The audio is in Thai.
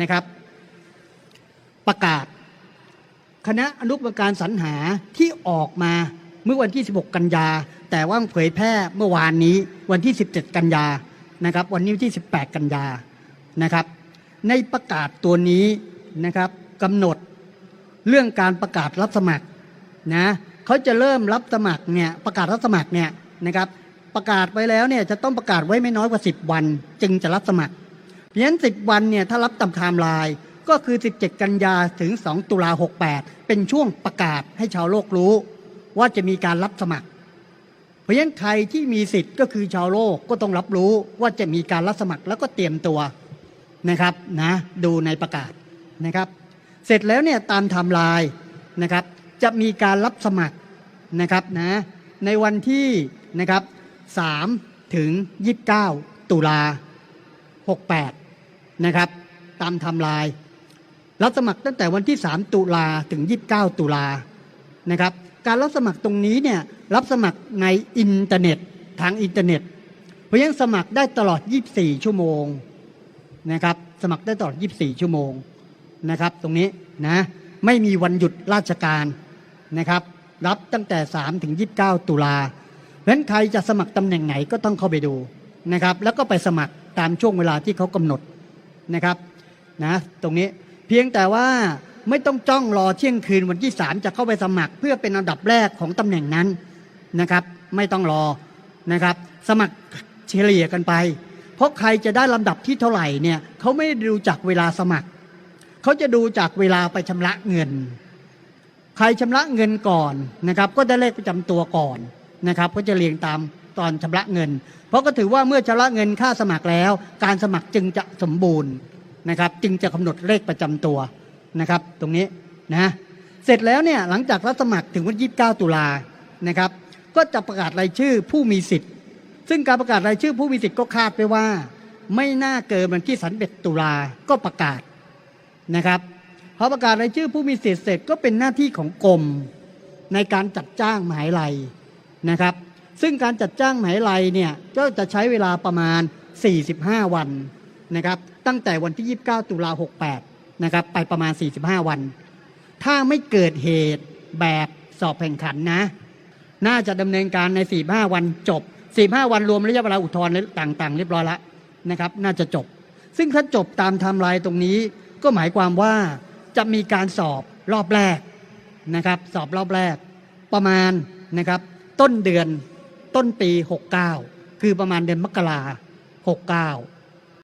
นะครับ ประกาศ คณะอนุกรรมการสรรหาที่ออกมาเมื่อวันที่ 16 กันยา แต่ว่าเผยแพร่เมื่อวานนี้วันที่ 17 กันยานะครับ วันนี้วันที่ 18 กันยานะครับ ในประกาศตัวนี้นะครับกำหนดเรื่องการประกาศรับสมัครนะเขาจะเริ่มรับสมัครเนี่ยประกาศรับสมัครเนี่ยนะครับประกาศไว้แล้วเนี่ยจะต้องประกาศไว้ไม่น้อยกว่า 10 วัน จึงจะรับสมัคร เพราะฉะนั้น10วันเนี่ยถ้ารับตามไทม์ไลน์ก็คือ 17 กันยาถึง 2 ตุลา 68 เป็นช่วงประกาศให้ชาวโลกรู้ ว่าจะมีการรับสมัคร เพราะฉะนั้นใครที่มีสิทธิ์ก็คือชาวโลกก็ต้องรับรู้ว่าจะมีการรับสมัครแล้วก็เตรียมตัวนะครับนะดูในประกาศนะครับ เสร็จแล้วเนี่ยตามไทม์ไลน์นะครับ จะมีการรับสมัครนะครับนะในวันที่นะครับ3ถึง 29 ตุลา 68 นะครับ ตามทม์ไลน์รับสมัครตั้งแต่วันที่ 3 ตุลาถึง 29 ตุลานะครับ การรับสมัครตรงนี้เนี่ยรับสมัครในอินเทอร์เน็ตทางอินเทอร์เน็ต เพราะฉะนั้นสมัครได้ตลอด 24 ชั่วโมงนะครับ สมัครได้ตลอด 24 ชั่วโมงนะครับ ตรงนี้นะไม่มีวันหยุดราชการนะครับ รับตั้งแต่ 3 ถึง 29 ตุลาเพราะฉะนั้นใครจะสมัครตำแหน่งไหนก็ต้องเข้าไปดูนะครับ แล้วก็ไปสมัคร ตามช่วงเวลาที่เขากำหนดนะครับนะตรงนี้เพียงแต่ว่าไม่ต้องจ้องรอเที่ยงคืนวันที่ 3 จะเข้าไปสมัครเพื่อเป็นอันดับแรกของตำแหน่งนั้นนะครับ ไม่ต้องรอนะครับ สมัครเฉลี่ยกันไป เพราะใครจะได้ลำดับที่เท่าไหร่เนี่ยเขาไม่ดูจากเวลาสมัครเขาจะดูจากเวลาไปชำระเงิน ใครชำระเงินก่อนนะครับ ก็ได้เลขประจำตัวก่อนนะครับ ก็จะเรียงตาม ตอนชำระเงิน เพราะก็ถือว่าเมื่อชำระเงินค่าสมัครแล้ว การสมัครจึงจะสมบูรณ์นะครับ จึงจะกำหนดเลขประจำตัวนะครับ ตรงนี้นะเสร็จแล้วเนี่ยหลังจากรับสมัครถึงวันที่29ตุลานะครับ ก็จะประกาศรายชื่อผู้มีสิทธิ์ ซึ่งการประกาศรายชื่อผู้มีสิทธิ์ก็คาดไปว่า ไม่น่าเกินวันที่31ตุลาก็ประกาศนะครับพอประกาศรายชื่อผู้มีสิทธิ์เสร็จก็เป็นหน้าที่ของกรมในการจัดจ้างหมหาลัยนะครับ ซึ่งการจัดจ้างหมหาลัยเนี่ยก็จะใช้เวลาประมาณ 45 วันนะครับตั้งแต่วันที่ 29 ตุลา68นะครับไปประมาณ 45 วัน ถ้าไม่เกิดเหตุแบบสอบแข่งขันนะ น่าจะดำเนินการใน 45 วันจบ 45 วันรวมระยะเวลาอุทธรณ์ต่าง ๆ เรียบร้อยแล้วนะครับน่าจะจบ ซึ่งถ้าจบตามไทม์ไลน์ตรงนี้ ก็หมายความว่าจะมีการสอบรอบแรกนะครับสอบรอบแรกประมาณนะครับต้นเดือน ต้นปี 69 คือประมาณเดือนมกรา69